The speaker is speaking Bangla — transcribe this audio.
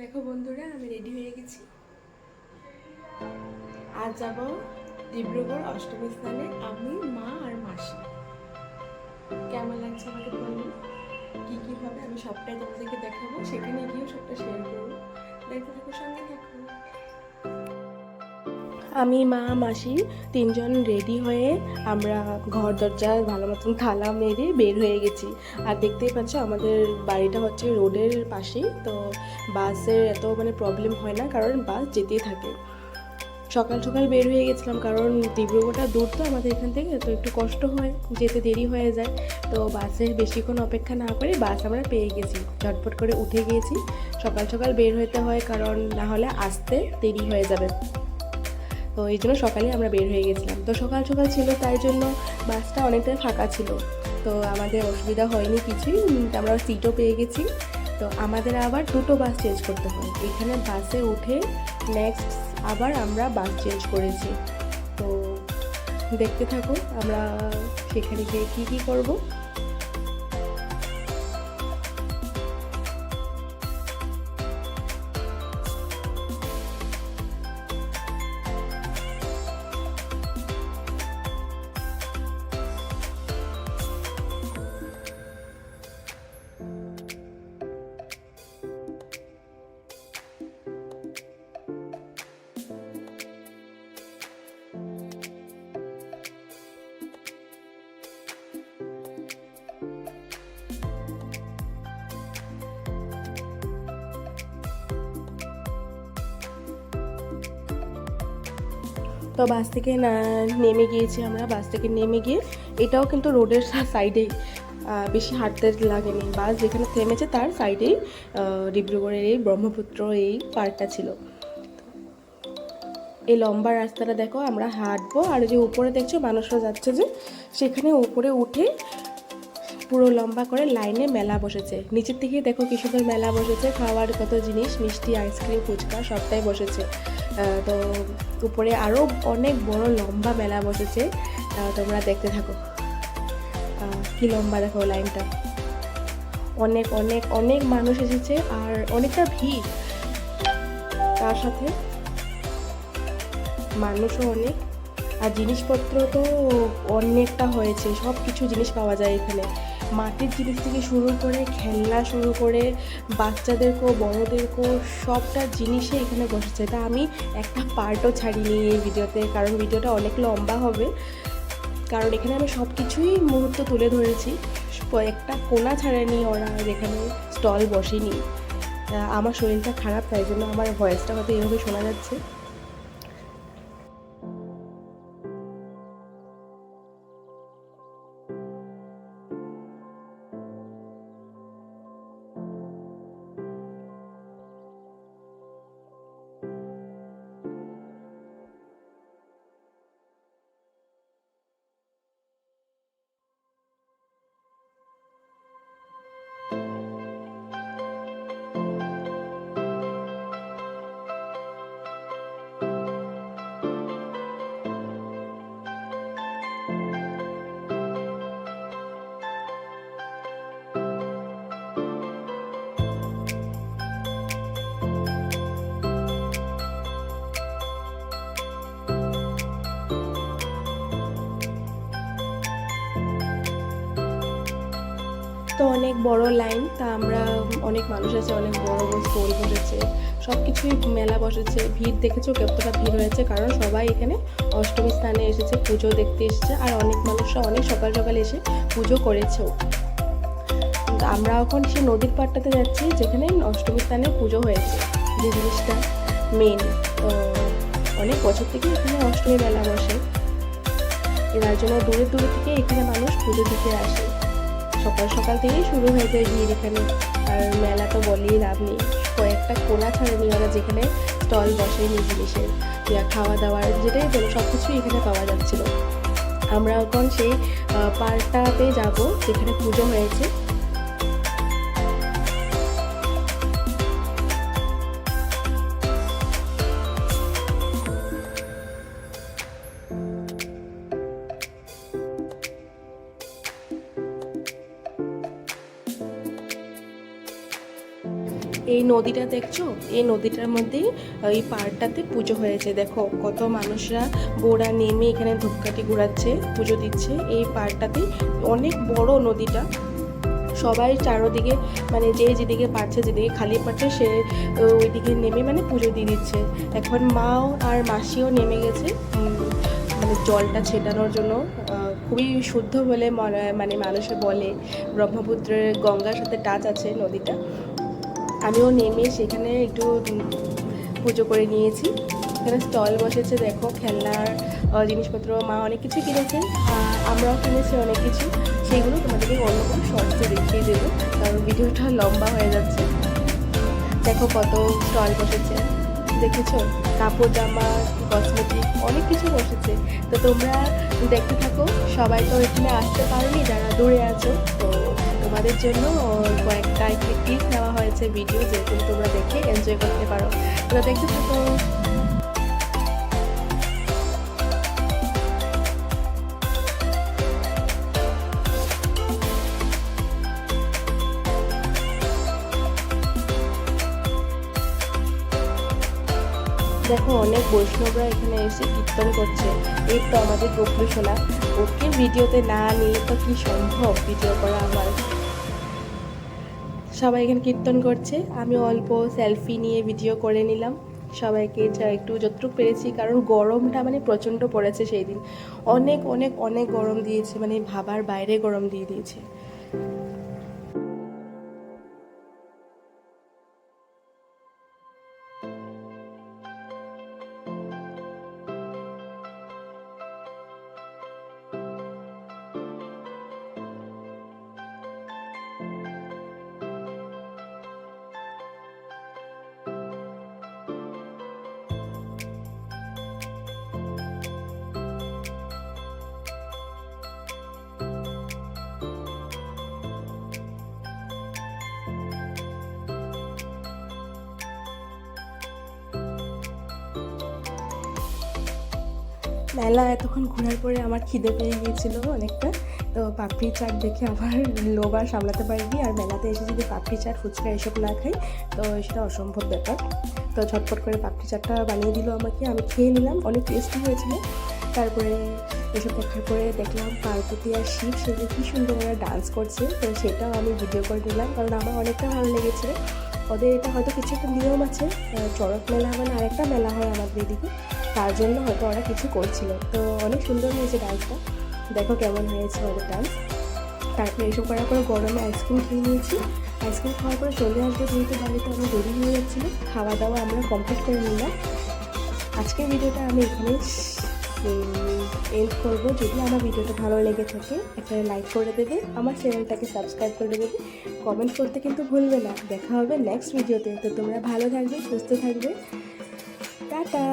দেখো বন্ধুরা, আমি রেডি হয়ে গেছি। আজ যাব ডিব্রুগড় অষ্টমী স্থানে আমি, মা আর মাসি। কেমন লাগছে আমাকে বলুন কি কি হবে আমি সবটাই তোমাদেরকে দেখাবো, সেখানে গিয়েও সবটা শেয়ার করব। দেখো সঙ্গে থাকো। আমি, মা, মাসি তিনজন রেডি হয়ে আমরা ঘর দরজা ভালো মতন থালা মেরে বের হয়ে গেছি। আর দেখতেই পাচ্ছ আমাদের বাড়িটা হচ্ছে রোডের পাশেই তো বাসের এত মানে প্রবলেম হয় না, কারণ বাস যেতেই থাকে। সকাল সকাল বের হয়ে গেছিলাম, কারণ ডিব্রুগড়টা দূর তো আমাদের এখান থেকে, তো একটু কষ্ট হয়, যেতে দেরি হয়ে যায়। তো বাসের বেশিক্ষণ অপেক্ষা না করে বাস আমরা পেয়ে গেছি, ঝটপট করে উঠে গিয়েছি সকাল সকাল বের হতে হয়, কারণ না হলে আসতে দেরি হয়ে যাবে। তো এই জন্য সকালে আমরা বের হয়ে গেছিলাম। তো সকাল সকাল ছিল, তাই জন্য বাসটা অনেকটাই ফাঁকা ছিল। তো আমাদের অসুবিধা হয়নি কিছুই আমরা সিটও পেয়ে গেছি। তো আমাদের আবার দুটো বাস চেঞ্জ করতে হয়। এখানে বাসে উঠে নেক্সট আবার আমরা বাস চেঞ্জ করেছি। তো দেখতে থাকো, আমরা সেখানে গিয়ে কী কী করব। তো বাস থেকে নেমে গিয়েছি আমরা, বাস থেকে নেমে গিয়ে এটাও কিন্তু রোডের সাইডেই বেশি হাঁটতে লাগেনি। বাস যেখানে থেমেছে তার সাইডেই ডিব্রুগড়ের এই ব্রহ্মপুত্র এই পার্কটা ছিল। এই লম্বা রাস্তাটা দেখো, আমরা হাঁটবো আর যে উপরে দেখছ মানুষরা যাচ্ছে যে, সেখানে উপরে উঠে পুরো লম্বা করে লাইনে মেলা বসেছে। নিচের থেকে দেখো কি সুন্দর মেলা বসেছে, খাওয়ার কত জিনিস, মিষ্টি, আইসক্রিম, ফুচকা সবটাই বসেছে। তো উপরে আরও অনেক বড় লম্বা মেলা বসেছে। তোমরা দেখতে থাকো। কি লম্বা দেখো লাইনটা। অনেক অনেক অনেক মানুষ এসেছে আর অনেকটা ভিড়। তার সাথে মানুষও অনেক। আর জিনিসপত্র তো অনেকটা হয়েছে। সব কিছু জিনিস পাওয়া যায় এখানে। মাটির জিনিস থেকে শুরু করে খেলনা শুরু করে বাচ্চাদেরকেও, বড়োদেরকেও সবটা জিনিসই এখানে বসেছে। তা আমি একটা পার্টও ছাড়িনি এই ভিডিওতে, কারণ ভিডিওটা অনেক লম্বা হবে। কারণ এখানে আমি সব কিছুই মুহূর্ত তুলে ধরেছি। একটা কোনা ছাড়েনি ওরা যেখানে স্টল বসেনি। আমার শরীরটা খারাপ, তাই জন্য আমার ভয়েসটা হয়তো এভাবে শোনা যাচ্ছে। তো অনেক বড় লাইন, তা আমরা অনেক মানুষ আছে, অনেক বড় বড় স্টল বসেছে সব কিছুই মেলা বসেছে, ভিড় দেখেছ কতটা ভিড় হয়েছে? কারণ সবাই এখানে অষ্টমী স্থানে এসেছে, পুজো দেখতে এসেছে, আর অনেক মানুষরা অনেক সকাল সকাল এসে পুজো করেছেও। আমরা এখন সে নদীর পাড়টাতে যাচ্ছি, যেখানে অষ্টমী স্থানে পুজো হয়েছে, যে জিনিসটা মেন তো অনেক বছর থেকে এখানে অষ্টমী মেলা বসে। এর জন্য দূরে দূরে থেকে এখানে মানুষ পুজো দিতে আসে। সকাল সকাল থেকেই শুরু হয়ে যায় ভিড় এখানে। আর মেলা তো বলেই লাভ নেই। কয়েকটা কোলা ছাড়েনি ওরা যেখানে স্টল বসেনি জিনিসের যা খাওয়া দাওয়ার যেটাই বলো সব কিছুই এখানে পাওয়া যাচ্ছিল। আমরা এখন সেই পার্কটাতে যাব, যেখানে পুজো হয়েছে। এই নদীটা দেখছ? এই নদীটার মধ্যেই এই পাড়টাতে পুজো হয়েছে। দেখো, কত মানুষরা বোরা নেমে এখানে ধূপকাঠি ঘোরাচ্ছে, পুজো দিচ্ছে। এই পাড়টাতে অনেক বড় নদীটা। সবাই চারোদিকে মানে যে যেদিকে পারছে, যেদিকে খালি পাচ্ছে সে ওইদিকে নেমে মানে পুজো দিয়ে দিচ্ছে। এখন মাও আর মাসিও নেমে গেছে। মানে জলটা ছেটানোর জন্য। খুবই শুদ্ধ বলে মানে মানুষে বলে। ব্রহ্মপুত্রের গঙ্গার সাথে টাচ আছে নদীটা। আমিও নেমে সেখানে একটু পুজো করে নিয়েছি। এখানে স্টল বসেছে, দেখো খেলনার জিনিসপত্র, মা অনেক কিছু কিনেছে আমরাও কিনেছি অনেক কিছু। সেগুলো তোমাদেরকে অন্য কোনো শর্টসে দেখিয়ে দেবো, কারণ ভিডিওটা লম্বা হয়ে যাচ্ছে। দেখো কত স্টল বসেছে, দেখেছ? কাপড় জামা কসমেটিক অনেক কিছু বসেছে। তো তোমরা দেখতে থাকো, সবাই তো এখানে আসতে পারোনি, যারা দূরে আছো, তো তোমাদের জন্য কয়েকটা ক্লিপ নেওয়া হয়েছে ভিডিও যেরকম তোমরা দেখে এনজয় করতে পারো। তোমরা দেখতে থাকো। দেখো, অনেক বৈষ্ণবরা এখানে এসে কীর্তন করছে। এই তো আমাদের গোপুষণা ওকে ভিডিওতে না নিয়ে তো কি সম্ভব ভিডিও করা আমার? সবাই এখানে কীর্তন করছে। আমি অল্প সেলফি নিয়ে ভিডিও করে নিলাম। সবাইকে যা একটু যতটুকু পেরেছি, কারণ গরমটা মানে প্রচণ্ড পড়েছে সেই দিন। অনেক অনেক অনেক গরম দিয়েছে মানে ভাবার বাইরে গরম দিয়ে দিয়েছে। মেলা এতক্ষণ ঘোরার পরে আমার খিদে পেয়ে গিয়েছিল অনেকটা। তো পাপড়ি চাট দেখে আমার লোভ আর সামলাতে পারিনি। আর মেলাতে এসে যদি পাপড়ি চাট, ফুচকা এসব না খাই, তো সেটা অসম্ভব ব্যাপার। তো ঝটপট করে পাপড়ি চাটটা বানিয়ে দিল আমাকে। আমি খেয়ে নিলাম, অনেক টেস্টি হয়েছিল। তারপরে এসব দেখার পরে দেখলাম পার্বতী আর শিব সেগুলো কী সুন্দর ওরা ডান্স করছে। তো সেটাও আমি ভিডিও করে নিলাম, কারণ আমার অনেকটা ভালো লেগেছে। ওদের এটা হয়তো কিছু একটা নিয়ম আছে চড়ক মেলা মানে আরেকটা মেলা হয় আমাদের এদিকে। তার জন্য হয়তো ওরা কিছু করছিল। তো অনেক সুন্দর হয়েছে ডান্সটা। দেখো কেমন হয়েছে ওদের ডান্স তারপরে এইসব করার পরে গরমে আইসক্রিম খেয়ে নিয়েছি। আইসক্রিম খাওয়ার পরে চলে আসবে যেহেতু বাড়িতে আমার দেরি হয়ে যাচ্ছিল খাওয়া দাওয়া আমরা কমপ্লিট করে নিলাম। আজকের ভিডিওটা আমি এখানেই এন্ড করব। যদি আমার ভিডিওটা ভালো লেগে থাকে, একটা লাইক করে দেবে, আমার চ্যানেলটাকে সাবস্ক্রাইব করে দেবে। কমেন্ট করতে কিন্তু ভুলবে না। দেখা হবে নেক্সট ভিডিওতে তো তোমরা ভালো থাকবে, সুস্থ থাকবে। টাটা!